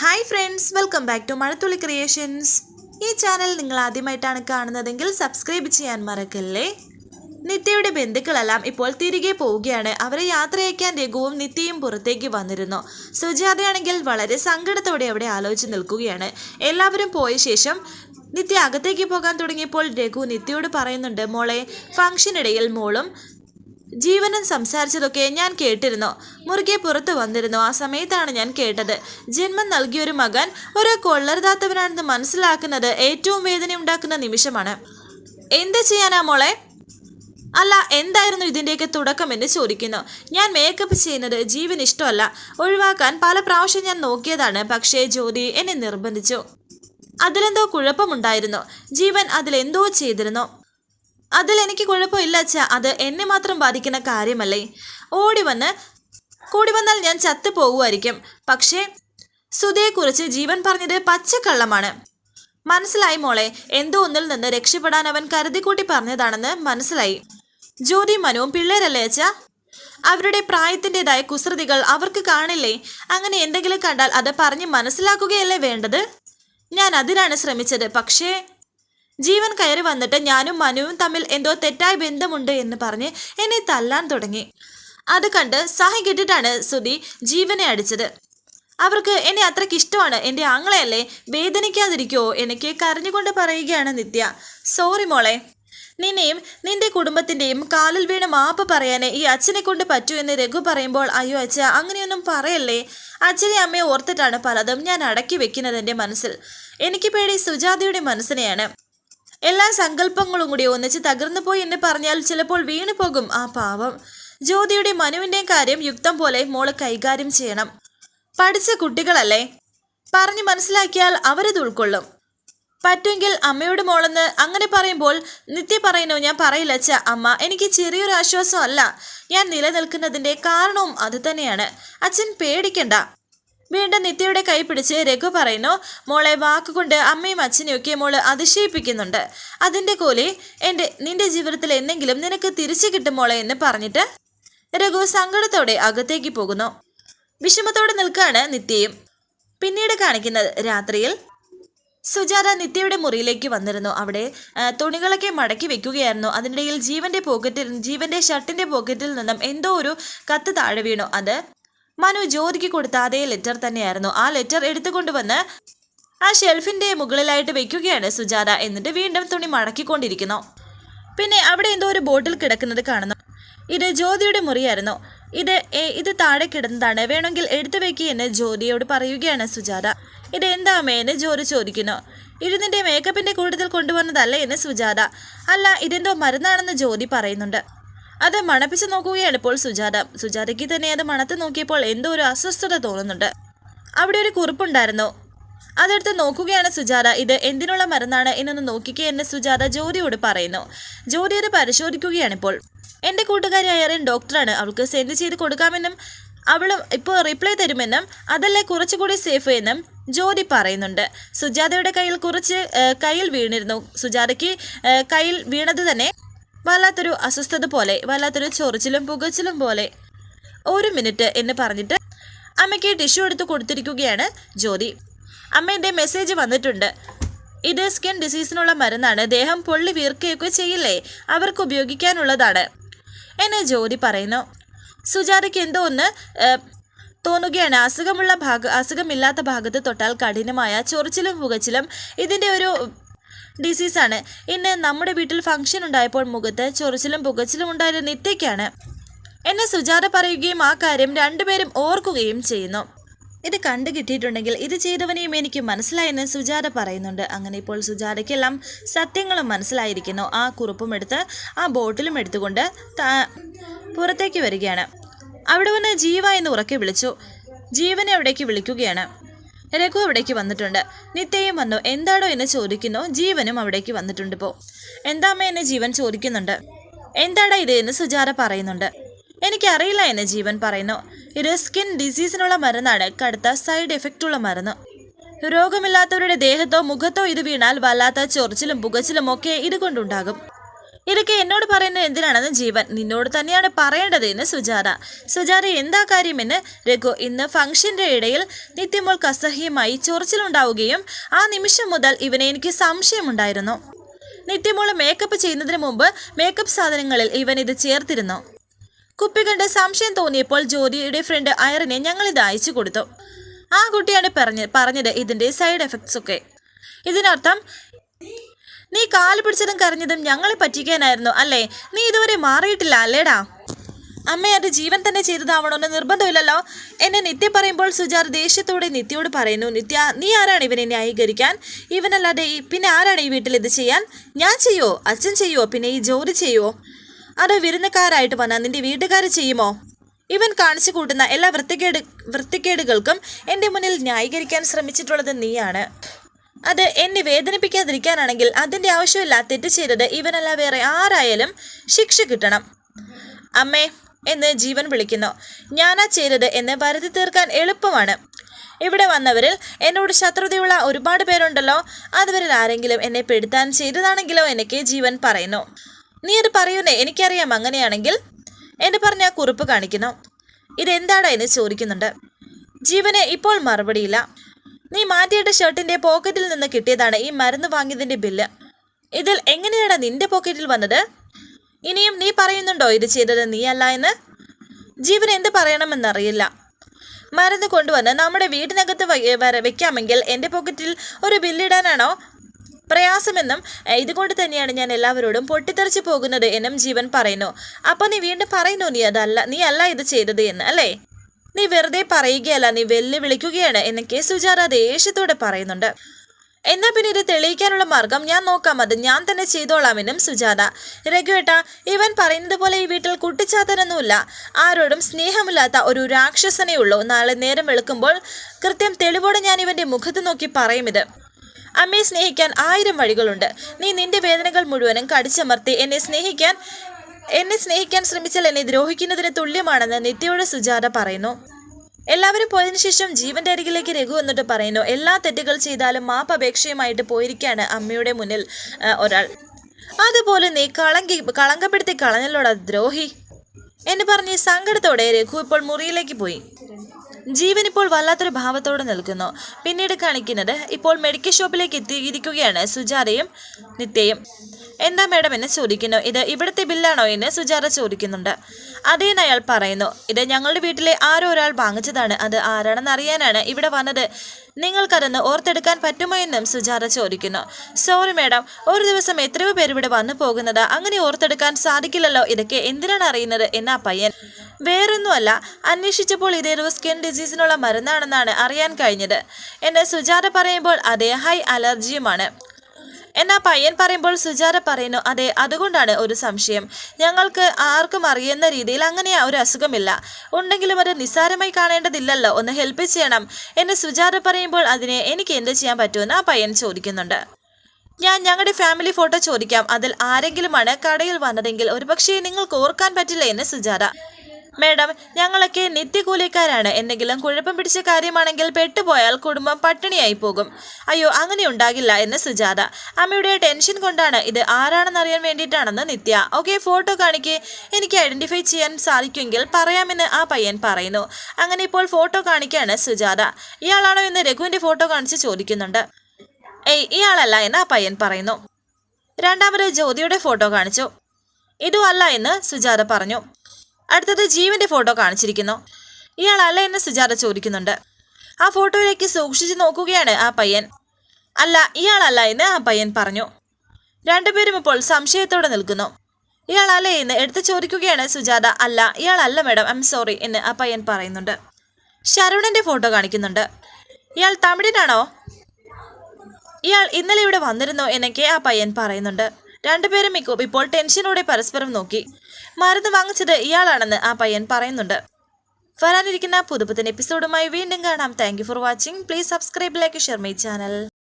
Hi friends welcome back to Mazhathulli creations ഈ channel നിങ്ങൾ ആദ്യമായിട്ടാണ് കാണുന്നതെങ്കിൽ സബ്സ്ക്രൈബ് ചെയ്യാൻ മറക്കല്ലേ? നിത്യയുടെ ബന്ധുക്കളെല്ലാം ഇപ്പോൾ തിരികെ പോവുകയാണ്. അവരെ യാത്രയക്കാൻ രഘുവും നിത്യയും പുറത്തേക്ക് വന്നിരുന്നു. സുജാതയാണെങ്കിൽ വളരെ സങ്കടത്തോടെ അവിടെ ആലോചിച്ച് നിൽക്കുകയാണ്. എല്ലാവരും പോയ ശേഷം നിത്യ അകത്തേക്ക് പോകാൻ തുടങ്ങിയപ്പോൾ രഘു നിത്യയോട് പറയുന്നുണ്ട് മോളെ ഫംഗ്ഷനിടയിൽ മോളും ജീവനും സംസാരിച്ചതൊക്കെ ഞാൻ കേട്ടിരുന്നു. മുറുകെ പുറത്തു വന്നിരുന്നു. ആ സമയത്താണ് ഞാൻ കേട്ടത്. ജന്മം നൽകിയൊരു മകൻ ഒരു കൊള്ളരുതാത്തവനാണെന്ന് മനസ്സിലാക്കുന്നത് ഏറ്റവും വേദനയുണ്ടാക്കുന്ന നിമിഷമാണ്. എന്ത് ചെയ്യാനാ മോളെ? അല്ല എന്തായിരുന്നു ഇതിന്റെയൊക്കെ തുടക്കം? എന്ന് ചോദിക്കുന്നു. ഞാൻ മേക്കപ്പ് ചെയ്യുന്നത് ജീവൻ ഇഷ്ടമല്ല. ഒഴിവാക്കാൻ പല പ്രാവശ്യം ഞാൻ നോക്കിയതാണ്. പക്ഷേ ജ്യോതി എന്നെ നിർബന്ധിച്ചു. അതിലെന്തോ കുഴപ്പമുണ്ടായിരുന്നു. ജീവൻ അതിലെന്തോ ചെയ്തിരുന്നു. അതിൽ എനിക്ക് കുഴപ്പമില്ല അച്ഛ. അത് എന്നെ മാത്രം ബാധിക്കുന്ന കാര്യമല്ലേ? ഓടി വന്ന് കൂടി വന്നാൽ ഞാൻ ചത്തു പോകുമായിരിക്കും. പക്ഷേ സുധയെക്കുറിച്ച് ജീവൻ പറഞ്ഞത് പച്ചക്കള്ളമാണ്. മനസ്സിലായി മോളെ. എന്തോ ഒന്നിൽ നിന്ന് രക്ഷപ്പെടാൻ അവൻ കരുതിക്കൂട്ടി പറഞ്ഞതാണെന്ന് മനസ്സിലായി. ജ്യോതി മനുവും പിള്ളേരല്ലേ അച്ഛ? അവരുടെ പ്രായത്തിന്റെതായ കുസൃതികൾ അവർക്ക് കാണില്ലേ? അങ്ങനെ എന്തെങ്കിലും കണ്ടാൽ അത് പറഞ്ഞ് മനസ്സിലാക്കുകയല്ലേ വേണ്ടത്? ഞാൻ അതിനാണ് ശ്രമിച്ചത്. പക്ഷേ ജീവൻ കയറി വന്നിട്ട് ഞാനും മനുവും തമ്മിൽ എന്തോ തെറ്റായ ബന്ധമുണ്ട് എന്ന് പറഞ്ഞ് എന്നെ തല്ലാൻ തുടങ്ങി. അത് കണ്ട് സഹി കെട്ടിട്ടാണ് സുധി ജീവനെ അടിച്ചത്. അവർക്ക് എന്നെ അത്രയ്ക്ക് ഇഷ്ടമാണ്. എന്റെ ആങ്ങളെയല്ലേ വേദനിക്കാതിരിക്കുമോ എനിക്ക് കരഞ്ഞുകൊണ്ട് പറയുകയാണ് നിത്യ. സോറി മോളെ നിന്നെയും നിന്റെ കുടുംബത്തിന്റെയും കാലിൽ വീണ് മാപ്പ് പറയാൻ ഈ അച്ഛനെ കൊണ്ട് പറ്റൂ എന്ന് രഘു പറയുമ്പോൾ അയ്യോ അച്ഛ അങ്ങനെയൊന്നും പറയല്ലേ? അച്ഛനെ അമ്മയെ ഓർത്തിട്ടാണ് പലതും ഞാൻ അടക്കി വെക്കുന്നത് എന്റെ മനസ്സിൽ. എനിക്ക് പേടി സുജാതയുടെ മനസ്സിനെയാണ്. എല്ലാ സങ്കല്പങ്ങളും കൂടി ഒന്നിച്ച് തകർന്നു പോയി എന്ന് പറഞ്ഞാൽ ചിലപ്പോൾ വീണു പോകും. ആ പാവം. ജ്യോതിയുടെ മനുവിന്റെയും കാര്യം യുക്തം പോലെ മോൾ കൈകാര്യം ചെയ്യണം. പഠിച്ച കുട്ടികളല്ലേ? പറഞ്ഞു മനസ്സിലാക്കിയാൽ അവരത് ഉൾക്കൊള്ളും. പറ്റുമെങ്കിൽ അമ്മയോട് മോളെന്ന് അങ്ങനെ പറയുമ്പോൾ നിത്യ പറയുന്നു ഞാൻ പറയില്ല അച്ഛ അമ്മ എനിക്ക് ചെറിയൊരു ആശ്വാസമല്ല ഞാൻ നിലനിൽക്കുന്നതിന്റെ കാരണവും അത് തന്നെയാണ്. അച്ഛൻ പേടിക്കണ്ട. വീണ്ടും നിത്യയുടെ കൈ പിടിച്ച് രഘു പറയുന്നു മോളെ വാക്കുകൊണ്ട് അമ്മയും അച്ഛനെയും ഒക്കെ മോൾ അതിശയിപ്പിക്കുന്നുണ്ട്. അതിന്റെ കൂലി എന്റെ നിന്റെ ജീവിതത്തിൽ എന്തെങ്കിലും നിനക്ക് തിരിച്ചു കിട്ടും മോളെ എന്ന് പറഞ്ഞിട്ട് രഘു സങ്കടത്തോടെ അകത്തേക്ക് പോകുന്നു. വിഷമത്തോടെ നിൽക്കുകയാണ് നിത്യയും. പിന്നീട് കാണിക്കുന്നത് രാത്രിയിൽ സുജാത നിത്യയുടെ മുറിയിലേക്ക് വന്നിരുന്നു. അവിടെ തുണികളൊക്കെ മടക്കി വെക്കുകയായിരുന്നു. അതിനിടയിൽ ജീവന്റെ പോക്കറ്റിൽ ജീവന്റെ ഷർട്ടിന്റെ പോക്കറ്റിൽ നിന്നും എന്തോ ഒരു കത്ത് താഴെ വീണു. അത് മനു ജ്യോതിക്ക് കൊടുത്ത അതേ ലെറ്റർ തന്നെയായിരുന്നു. ആ ലെറ്റർ എടുത്തുകൊണ്ടുവന്ന് ആ ഷെൽഫിന്റെ മുകളിലായിട്ട് വെക്കുകയാണ് സുജാത. എന്നിട്ട് വീണ്ടും തുണി മടക്കിക്കൊണ്ടിരിക്കുന്നു. പിന്നെ അവിടെ എന്തോ ഒരു ബോട്ടിൽ കിടക്കുന്നത് കാണുന്നു. ഇത് ജ്യോതിയുടെ മുറിയായിരുന്നു. ഇത് ഇത് താഴെ കിടന്നതാണ്. വേണമെങ്കിൽ എടുത്തു വെക്കി എന്ന് ജ്യോതിയോട് പറയുകയാണ് സുജാത. ഇത് എന്താ അമ്മേ എന്ന് ജ്യോതി ചോദിക്കുന്നു. ഇത് നിന്റെ മേക്കപ്പിന്റെ കൂട്ടത്തിൽ കൊണ്ടുവന്നതല്ല എന്ന് സുജാത. അല്ല ഇതെന്തോ മരുന്നാണെന്ന് ജ്യോതി പറയുന്നുണ്ട്. അത് മണപ്പിച്ച് നോക്കുകയാണ് ഇപ്പോൾ സുജാത. സുജാതയ്ക്ക് തന്നെ അത് മണത്ത് നോക്കിയപ്പോൾ എന്തോ ഒരു അസ്വസ്ഥത തോന്നുന്നുണ്ട്. അവിടെ ഒരു കുറിപ്പുണ്ടായിരുന്നു. അതെടുത്ത് നോക്കുകയാണ് സുജാത. ഇത് എന്തിനുള്ള മരുന്നാണ് എന്നൊന്ന് നോക്കിക്കേ എന്ന് സുജാത ജ്യോതിയോട് പറയുന്നു. ജ്യോതി അത് പരിശോധിക്കുകയാണിപ്പോൾ എന്റെ കൂട്ടുകാരിയായ റിൻ ഡോക്ടറാണ്. അവൾക്ക് സെൻഡ് ചെയ്ത് കൊടുക്കാമെന്നും അവൾ ഇപ്പോൾ റിപ്ലൈ തരുമെന്നും അതല്ലേ കുറച്ചുകൂടി സേഫ് എന്നും ജ്യോതി പറയുന്നുണ്ട്. സുജാതയുടെ കയ്യിൽ കുറച്ച് കയ്യിൽ വീണിരുന്നു. സുജാതയ്ക്ക് കയ്യിൽ വീണത് തന്നെ വല്ലാത്തൊരു അസ്വസ്ഥത പോലെ വല്ലാത്തൊരു ചൊറിച്ചിലും പുകച്ചിലും പോലെ. ഒരു മിനിറ്റ് എന്ന് പറഞ്ഞിട്ട് അമ്മയ്ക്ക് ടിഷ്യൂ എടുത്ത് കൊടുത്തിരിക്കുകയാണ് ജ്യോതി. അമ്മേന്റെ മെസ്സേജ് വന്നിട്ടുണ്ട്. ഇത് സ്കിൻ ഡിസീസിനുള്ള മരുന്നാണ്. ദേഹം പൊള്ളി വീർക്കുകയൊക്കെ ചെയ്യില്ലേ? അവർക്ക് ഉപയോഗിക്കാനുള്ളതാണ്. എന്ന് ജ്യോതി പറയുന്നു. സുജാതയ്ക്ക് എന്തോ ഒന്ന് തോന്നുകയാണ്. അസുഖമുള്ള ഭാഗ അസുഖമില്ലാത്ത ഭാഗത്ത് തൊട്ടാൽ കഠിനമായ ചൊറിച്ചിലും പുകച്ചിലും ഇതിന്റെ ഒരു ഡിസീസാണ് ഇന്ന് നമ്മുടെ വീട്ടിൽ ഫംഗ്ഷൻ ഉണ്ടായപ്പോൾ മുഖത്ത് ചൊറിച്ചിലും പുകച്ചിലും ഉണ്ടായിരുന്ന നിത്യയ്ക്കാണ്. എന്നെ സുജാത പറയുകയും ആ കാര്യം രണ്ടുപേരും ഓർക്കുകയും ചെയ്യുന്നു. ഇത് കണ്ടു കിട്ടിയിട്ടുണ്ടെങ്കിൽ ഇത് ചെയ്തവനെയും എനിക്ക് മനസ്സിലായെന്ന് സുജാത പറയുന്നുണ്ട്. അങ്ങനെ ഇപ്പോൾ സുജാതയ്ക്കെല്ലാം സത്യങ്ങളും മനസ്സിലായിരിക്കുന്നു. ആ കുറിപ്പും എടുത്ത് ആ ബോട്ടിലും എടുത്തുകൊണ്ട് പുറത്തേക്ക് വരികയാണ്. അവിടെ വന്ന് ജീവ എന്ന് ഉറക്കെ വിളിച്ചു. ജീവനെ അവിടേക്ക് വിളിക്കുകയാണ്. രഘു അവിടേക്ക് വന്നിട്ടുണ്ട്. നിത്യയും വന്നു. എന്താണോ എന്ന് ചോദിക്കുന്നു ജീവനും അവിടേക്ക് വന്നിട്ടുണ്ട് ഇപ്പോൾ എന്താമ്മ എന്നെ ജീവൻ ചോദിക്കുന്നുണ്ട്? എന്താടാ ഇത് എന്ന് സുജാത പറയുന്നുണ്ട്. എനിക്കറിയില്ല എന്ന് ജീവൻ പറയുന്നു. ഇത് സ്കിൻ ഡിസീസിനുള്ള മരുന്നാണ്. കടുത്ത സൈഡ് എഫക്റ്റ് ഉള്ള മരുന്ന്. രോഗമില്ലാത്തവരുടെ ദേഹത്തോ മുഖത്തോ ഇത് വീണാൽ വല്ലാത്ത ചൊറിച്ചിലും പുകച്ചിലും ഒക്കെ ഇത് കൊണ്ടുണ്ടാകും ഇതൊക്കെ എന്നോട് പറയുന്നത് എന്തിനാണെന്ന് ജീവൻ. നിന്നോട് തന്നെയാണ് പറയേണ്ടത് എന്ന് സുജാത. സുജാത എന്താ കാര്യമെന്ന് രഘു ഇന്ന് ഫംഗ്ഷന്റെ ഇടയിൽ നിത്യമോൾക്ക് അസഹ്യമായി ചൊറിച്ചിലുണ്ടാവുകയും ആ നിമിഷം മുതൽ ഇവനെ എനിക്ക് സംശയമുണ്ടായിരുന്നു. നിത്യമോൾ മേക്കപ്പ് ചെയ്യുന്നതിന് മുമ്പ് മേക്കപ്പ് സാധനങ്ങളിൽ ഇവൻ ഇത് ചേർത്തിരുന്നു. കുപ്പി കണ്ട് സംശയം തോന്നിയപ്പോൾ ജ്യോതിയുടെ ഫ്രണ്ട് അയറിനെ ഞങ്ങൾ ഇത് അയച്ചു കൊടുത്തു. ആ കുട്ടിയാണ് പറഞ്ഞ് പറഞ്ഞത് ഇതിന്റെ സൈഡ് എഫക്ട്സ് ഒക്കെ. ഇതിനർത്ഥം നീ കാൽ പിടിച്ചതും കരഞ്ഞതും ഞങ്ങളെ പറ്റിക്കാനായിരുന്നു അല്ലേ? നീ ഇതുവരെ മാറിയിട്ടില്ല അല്ലേടാ? അമ്മ അത് ജീവൻ തന്നെ ചെയ്തതാവണമെന്ന് നിർബന്ധമില്ലല്ലോ. എന്നെ നിത്യ പറയുമ്പോൾ സുജാർ ദേഷ്യത്തോടെ നിത്യയോട് പറയുന്നു നിത്യ നീ ആരാണ് ഇവനെ ന്യായീകരിക്കാൻ? ഇവനല്ലാതെ പിന്നെ ആരാണ് ഈ വീട്ടിൽ ഇത് ചെയ്യാൻ? ഞാൻ ചെയ്യോ? അച്ഛൻ ചെയ്യോ? പിന്നെ ഈ ജോലി ചെയ്യോ? അതോ വിരുന്നക്കാരായിട്ട് വന്നാൽ നിന്റെ വീട്ടുകാർ ചെയ്യുമോ? ഇവൻ കാണിച്ചു കൂട്ടുന്ന എല്ലാ വൃത്തികേട് വൃത്തികേടുകൾക്കും എന്റെ മുന്നിൽ ന്യായീകരിക്കാൻ ശ്രമിച്ചിട്ടുള്ളത് നീയാണ്. അത് എന്നെ വേദനിപ്പിക്കാതിരിക്കാനാണെങ്കിൽ അതിന്റെ ആവശ്യമില്ല. തെറ്റ് ചെയ്തത് ഇവനല്ല. വേറെ ആരായാലും ശിക്ഷ കിട്ടണം. അമ്മേ എന്ന് ജീവൻ വിളിക്കുന്നു. ഞാനാ ചെയ്തത് എന്ന് വരുത്തി തീർക്കാൻ എളുപ്പമാണ്. ഇവിടെ വന്നവരിൽ എന്നോട് ശത്രുതയുള്ള ഒരുപാട് പേരുണ്ടല്ലോ. അതുവരിൽ ആരെങ്കിലും എന്നെ പെടുത്താൻ ചെയ്തതാണെങ്കിലോ എനിക്ക് ജീവൻ പറയുന്നു. നീ അത് പറയുന്നേ എനിക്കറിയാം. അങ്ങനെയാണെങ്കിൽ എന്നെ പറഞ്ഞ കുറിപ്പ് കാണിക്കുന്നു. ഇതെന്താടാ എന്ന് ചോദിക്കുന്നുണ്ട്. ജീവന് ഇപ്പോൾ മറുപടിയില്ല. നീ മാറ്റിയിട്ട ഷർട്ടിന്റെ പോക്കറ്റിൽ നിന്ന് കിട്ടിയതാണ് ഈ മരുന്ന് വാങ്ങിയതിന്റെ ബില്ല്. ഇതിൽ എങ്ങനെയാണ് നിന്റെ പോക്കറ്റിൽ വന്നത്? ഇനിയും നീ പറയുന്നുണ്ടോ ഇത് ചെയ്തത് നീ അല്ല എന്ന്? ജീവൻ എന്ത് പറയണമെന്നറിയില്ല. മരുന്ന് കൊണ്ടുവന്ന് നമ്മുടെ വീടിനകത്ത് വെക്കാമെങ്കിൽ എന്റെ പോക്കറ്റിൽ ഒരു ബില്ലിടാനാണോ പ്രയാസമെന്നും ഇതുകൊണ്ട് തന്നെയാണ് ഞാൻ എല്ലാവരോടും പൊട്ടിത്തെറിച്ച് പോകുന്നത് എന്നും ജീവൻ പറയുന്നു. അപ്പോൾ നീ വീണ്ടും പറയുന്നു നീ അതല്ല നീ അല്ല ഇത് ചെയ്തത് എന്ന് അല്ലേ? നീ വെറുതെ പറയുകയല്ല നീ വെല്ലുവിളിക്കുകയാണ് എന്നൊക്കെ സുജാത ദേഷ്യത്തോടെ പറയുന്നുണ്ട്. എന്നാ പിന്നെ ഇത് തെളിയിക്കാനുള്ള മാർഗം ഞാൻ നോക്കാം. അത് ഞാൻ തന്നെ ചെയ്തോളാമെന്നും സുജാത. രഘുവേട്ട ഇവൻ പറയുന്നത് പോലെ ഈ വീട്ടിൽ കുട്ടിച്ചാത്തനൊന്നുമില്ല. ആരോടും സ്നേഹമില്ലാത്ത ഒരു രാക്ഷസനേ ഉള്ളൂ. നാളെ നേരം വെളുക്കുമ്പോൾ കൃത്യം തെളിവോടെ ഞാൻ ഇവന്റെ മുഖത്ത് നോക്കി പറയും ഇത്. അമ്മയെ സ്നേഹിക്കാൻ ആയിരം വഴികളുണ്ട്. നീ നിന്റെ വേദനകൾ മുഴുവനും കടിച്ചമർത്തി എന്നെ സ്നേഹിക്കാൻ എന്നെ സ്നേഹിക്കാൻ ശ്രമിച്ചാൽ എന്നെ ദ്രോഹിക്കുന്നതിന് തുല്യമാണെന്ന് നിത്യയുടെ സുജാത പറയുന്നു. എല്ലാവരും പോയതിനു ശേഷം ജീവന്റെ അരികിലേക്ക് രഘു എന്നിട്ട് പറയുന്നു എല്ലാ തെറ്റുകൾ ചെയ്താലും മാപ്പ് അപേക്ഷയുമായിട്ട് പോയിരിക്കുകയാണ് അമ്മയുടെ മുന്നിൽ ഒരാൾ. അതുപോലെ നീ കളങ്കി കളങ്കപ്പെടുത്തി കളഞ്ഞല്ലോടാ ദ്രോഹി. എന്ന് പറഞ്ഞ് സങ്കടത്തോടെ രഘു ഇപ്പോൾ മുറിയിലേക്ക് പോയി. ജീവൻ ഇപ്പോൾ വല്ലാത്തൊരു ഭാവത്തോടെ നിൽക്കുന്നു. പിന്നീട് കാണിക്കുന്നത് ഇപ്പോൾ മെഡിക്കൽ ഷോപ്പിലേക്ക് എത്തിയിരിക്കുകയാണ് സുജാതയും നിത്യയും. എന്താ മേഡം എന്ന് ചോദിക്കുന്നു? ഇത് ഇവിടുത്തെ ബില്ലാണോ എന്ന് സുജാത ചോദിക്കുന്നുണ്ട്. അതേന്ന് അയാൾ പറയുന്നു ഇത് ഞങ്ങളുടെ വീട്ടിലെ ആരോ ഒരാൾ വാങ്ങിച്ചതാണ്. അത് ആരാണെന്ന് അറിയാനാണ് ഇവിടെ വന്നത്. നിങ്ങൾക്കതൊന്ന് ഓർത്തെടുക്കാൻ പറ്റുമോ എന്നും സുജാത ചോദിക്കുന്നു. സോറി മേഡം ഒരു ദിവസം എത്രയോ പേര് ഇവിടെ വന്നു പോകുന്നത്. അങ്ങനെ ഓർത്തെടുക്കാൻ സാധിക്കില്ലല്ലോ. ഇതൊക്കെ എന്തിനാണ് അറിയുന്നത്? എന്നാ പയ്യൻ. വേറൊന്നുമല്ല അന്വേഷിച്ചപ്പോൾ ഇതൊരു സ്കിൻ ഡിസീസിനുള്ള മരുന്നാണെന്നാണ് അറിയാൻ കഴിഞ്ഞത്. എന്ന് സുജാത പറയുമ്പോൾ അതേ ഹൈ അലർജിയുമാണ്. എന്നാ പയ്യൻ പറയുമ്പോൾ സുജാത പറയുന്നു അതെ അതുകൊണ്ടാണ് ഒരു സംശയം. ഞങ്ങൾക്ക് ആർക്കും അറിയുന്ന രീതിയിൽ അങ്ങനെ ഒരു അസുഖമില്ല. ഉണ്ടെങ്കിലും അത് നിസ്സാരമായി കാണേണ്ടതില്ലല്ലോ. ഒന്ന് ഹെൽപ്പ് ചെയ്യണം. എന്ന് സുജാത പറയുമ്പോൾ അതിനെ എനിക്ക് എന്ത് ചെയ്യാൻ പറ്റുമെന്ന് ആ പയ്യൻ ചോദിക്കുന്നുണ്ട്. ഞാൻ ഞങ്ങളുടെ ഫാമിലി ഫോട്ടോ ചോദിക്കാം. അതിൽ ആരെങ്കിലുമാണ് കടയിൽ വന്നതെങ്കിൽ ഒരുപക്ഷേ നിങ്ങൾക്ക് ഓർക്കാൻ പറ്റില്ല എന്ന് സുജാത മേഡം ഞങ്ങളൊക്കെ നിത്യകൂലിക്കാരാണ്. എന്തെങ്കിലും കുഴപ്പം പിടിച്ച കാര്യമാണെങ്കിൽ പെട്ടുപോയാൽ കുടുംബം പട്ടിണിയായി പോകും. അയ്യോ അങ്ങനെ ഉണ്ടാകില്ല എന്ന് സുജാത. അമ്മയുടെ ടെൻഷൻ കൊണ്ടാണ് ഇത് ആരാണെന്ന് അറിയാൻ വേണ്ടിയിട്ടാണെന്ന് നിത്യ. ഓക്കെ ഫോട്ടോ കാണിക്കേ. എനിക്ക് ഐഡന്റിഫൈ ചെയ്യാൻ സാധിക്കുമെങ്കിൽ പറയാമെന്ന് ആ പയ്യൻ പറയുന്നു. അങ്ങനെ ഇപ്പോൾ ഫോട്ടോ കാണിക്കുകയാണ് സുജാത. ഇയാളാണോ എന്ന് രഘുവിന്റെ ഫോട്ടോ കാണിച്ച് ചോദിക്കുന്നുണ്ട്. ഏയ് ഇയാളല്ല എന്ന് ആ പയ്യൻ പറയുന്നു. രണ്ടാമത് ജ്യോതിയുടെ ഫോട്ടോ കാണിച്ചു. ഇതും അല്ല എന്ന് സുജാത പറഞ്ഞു. അടുത്തത് ജീവന്റെ ഫോട്ടോ കാണിച്ചിരിക്കുന്നു. ഇയാൾ അല്ല എന്ന് സുജാത ചോദിക്കുന്നുണ്ട്. ആ ഫോട്ടോയിലേക്ക് സൂക്ഷിച്ചു നോക്കുകയാണ് ആ പയ്യൻ. അല്ല ഇയാളല്ല എന്ന് ആ പയ്യൻ പറഞ്ഞു. രണ്ടുപേരും ഇപ്പോൾ സംശയത്തോടെ നിൽക്കുന്നു. ഇയാളല്ല എന്ന് എടുത്തു ചോദിക്കുകയാണ് സുജാത. അല്ല ഇയാളല്ല മേഡം. ഐം സോറി എന്ന് ആ പയ്യൻ പറയുന്നുണ്ട്. ശരവണന്റെ ഫോട്ടോ കാണിക്കുന്നുണ്ട്. ഇയാൾ തമിഴിനാണോ ഇയാൾ ഇന്നലെ ഇവിടെ വന്നിരുന്നോ എന്നൊക്കെ ആ പയ്യൻ പറയുന്നുണ്ട്. രണ്ടുപേരും ഇക്കോ- ഇപ്പോൾ ടെൻഷനോടെ പരസ്പരം നോക്കി. മരുന്ന് വാങ്ങിച്ചത് ഇയാളാണെന്ന് ആ പയ്യൻ പറയുന്നുണ്ട്. വരാനിരിക്കുന്ന പുതുപുത്തൻ എപ്പിസോഡുമായി വീണ്ടും കാണാം. Thank for watching please subscribe like share my channel